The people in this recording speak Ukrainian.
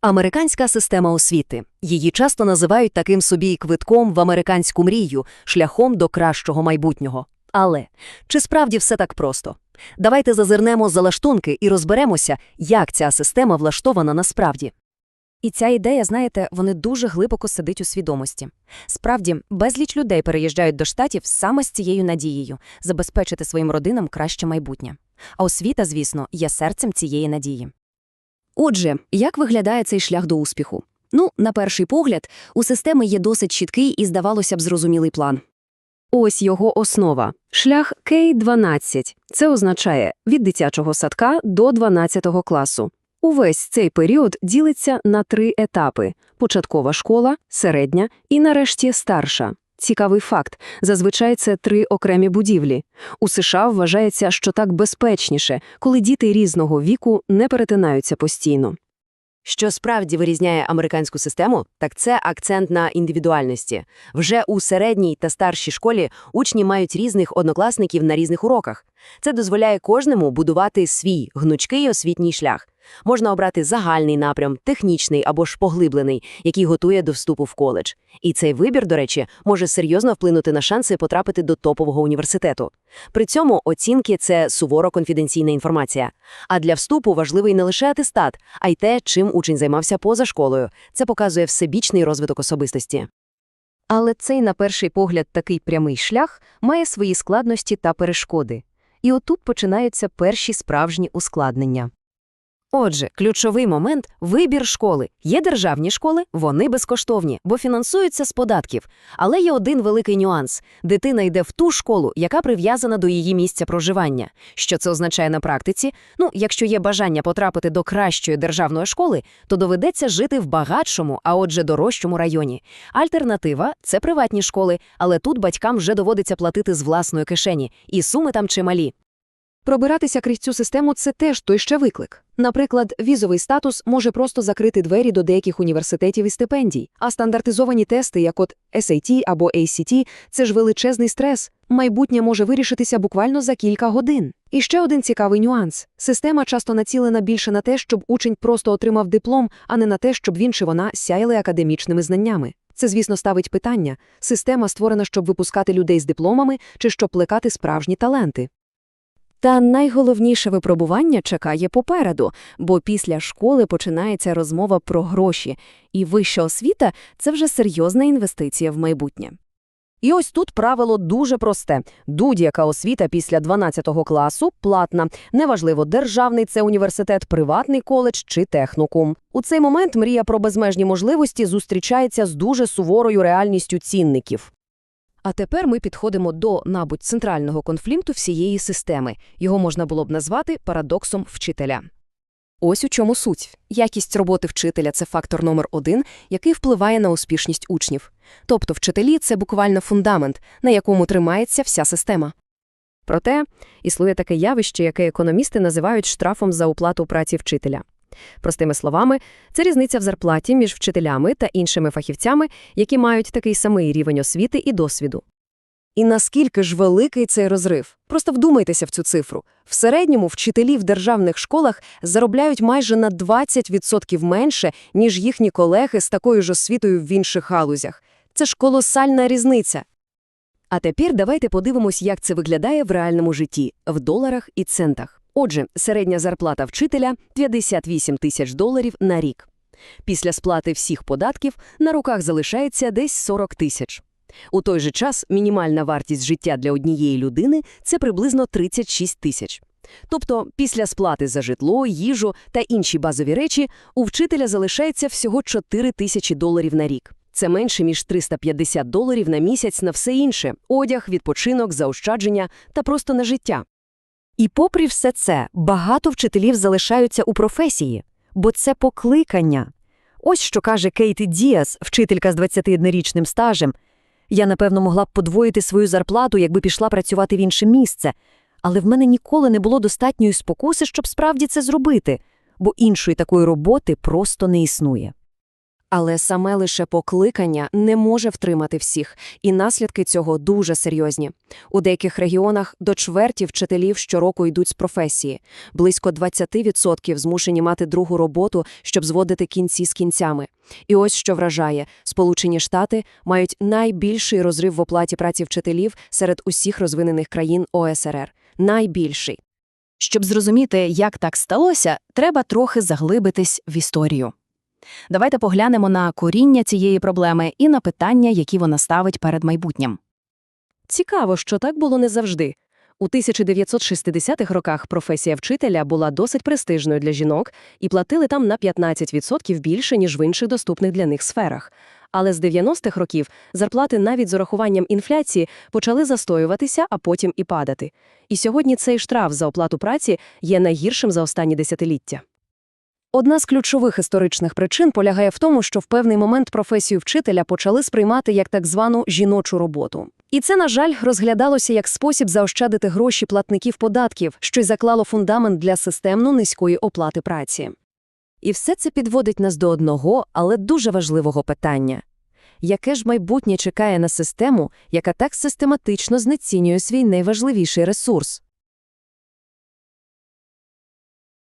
Американська система освіти. Її часто називають таким собі квитком в американську мрію, шляхом до кращого майбутнього. Але чи справді все так просто? Давайте зазирнемо за лаштунки і розберемося, як ця система влаштована насправді. І ця ідея, знаєте, вони дуже глибоко сидить у свідомості. Справді, безліч людей переїжджають до штатів саме з цією надією забезпечити своїм родинам краще майбутнє. А освіта, звісно, є серцем цієї надії. Отже, як виглядає цей шлях до успіху? Ну, на перший погляд, у системи є досить чіткий і, здавалося б, зрозумілий план. Ось його основа – шлях К-12. Це означає від дитячого садка до 12 класу. Увесь цей період ділиться на три етапи – початкова школа, середня і, нарешті, старша. Цікавий факт – зазвичай це три окремі будівлі. У США вважається, що так безпечніше, коли діти різного віку не перетинаються постійно. Що справді вирізняє американську систему, так це акцент на індивідуальності. Вже у середній та старшій школі учні мають різних однокласників на різних уроках. Це дозволяє кожному будувати свій гнучкий освітній шлях. Можна обрати загальний напрям, технічний або ж поглиблений, який готує до вступу в коледж. І цей вибір, до речі, може серйозно вплинути на шанси потрапити до топового університету. При цьому оцінки це суворо конфіденційна інформація. А для вступу важливий не лише атестат, а й те, чим учень займався поза школою. Це показує всебічний розвиток особистості. Але цей, на перший погляд, такий прямий шлях має свої складності та перешкоди. І отут починаються перші справжні ускладнення. Отже, ключовий момент – вибір школи. Є державні школи, вони безкоштовні, бо фінансуються з податків. Але є один великий нюанс – дитина йде в ту школу, яка прив'язана до її місця проживання. Що це означає на практиці? Ну, якщо є бажання потрапити до кращої державної школи, то доведеться жити в багатшому, а отже дорожчому районі. Альтернатива – це приватні школи, але тут батькам вже доводиться платити з власної кишені, і суми там чималі. Пробиратися крізь цю систему – це теж той ще виклик. Наприклад, візовий статус може просто закрити двері до деяких університетів і стипендій, а стандартизовані тести, як от SAT або ACT – це ж величезний стрес. Майбутнє може вирішитися буквально за кілька годин. І ще один цікавий нюанс. Система часто націлена більше на те, щоб учень просто отримав диплом, а не на те, щоб він чи вона сяяли академічними знаннями. Це, звісно, ставить питання. Система створена, щоб випускати людей з дипломами чи щоб плекати справжні таленти. Та найголовніше випробування чекає попереду, бо після школи починається розмова про гроші, і вища освіта – це вже серйозна інвестиція в майбутнє. І ось тут правило дуже просте. Будь-яка освіта після 12 класу платна. Неважливо, державний це університет, приватний коледж чи технокум. У цей момент мрія про безмежні можливості зустрічається з дуже суворою реальністю цінників. А тепер ми підходимо до, мабуть, центрального конфлікту всієї системи. Його можна було б назвати парадоксом вчителя. Ось у чому суть. Якість роботи вчителя – це фактор номер один, який впливає на успішність учнів. Тобто вчителі – це буквально фундамент, на якому тримається вся система. Проте існує таке явище, яке економісти називають штрафом за оплату праці вчителя. Простими словами, це різниця в зарплаті між вчителями та іншими фахівцями, які мають такий самий рівень освіти і досвіду. І наскільки ж великий цей розрив? Просто вдумайтеся в цю цифру. В середньому вчителі в державних школах заробляють майже на 20% менше, ніж їхні колеги з такою ж освітою в інших галузях. Це ж колосальна різниця. А тепер давайте подивимось, як це виглядає в реальному житті, в доларах і центах. Отже, середня зарплата вчителя – 58 тисяч доларів на рік. Після сплати всіх податків на руках залишається десь 40 тисяч. У той же час мінімальна вартість життя для однієї людини – це приблизно 36 тисяч. Тобто після сплати за житло, їжу та інші базові речі у вчителя залишається всього 4 тисячі доларів на рік. Це менше, ніж 350 доларів на місяць на все інше – одяг, відпочинок, заощадження та просто на життя. І попри все це, багато вчителів залишаються у професії, бо це покликання. Ось що каже Кейті Діас, вчителька з 21-річним стажем. Я, напевно, могла б подвоїти свою зарплату, якби пішла працювати в інше місце, але в мене ніколи не було достатньої спокуси, щоб справді це зробити, бо іншої такої роботи просто не існує. Але саме лише покликання не може втримати всіх, і наслідки цього дуже серйозні. У деяких регіонах до чверті вчителів щороку йдуть з професії. Близько 20% змушені мати другу роботу, щоб зводити кінці з кінцями. І ось що вражає – Сполучені Штати мають найбільший розрив в оплаті праці вчителів серед усіх розвинених країн ОСРР. Найбільший. Щоб зрозуміти, як так сталося, треба трохи заглибитись в історію. Давайте поглянемо на коріння цієї проблеми і на питання, які вона ставить перед майбутнім. Цікаво, що так було не завжди. У 1960-х роках професія вчителя була досить престижною для жінок і платили там на 15% більше, ніж в інших доступних для них сферах. Але з 90-х років зарплати навіть з урахуванням інфляції почали застоюватися, а потім і падати. І сьогодні цей штраф за оплату праці є найгіршим за останні десятиліття. Одна з ключових історичних причин полягає в тому, що в певний момент професію вчителя почали сприймати як так звану жіночу роботу. І це, на жаль, розглядалося як спосіб заощадити гроші платників податків, що й заклало фундамент для системно низької оплати праці. І все це підводить нас до одного, але дуже важливого питання. Яке ж майбутнє чекає на систему, яка так систематично знецінює свій найважливіший ресурс?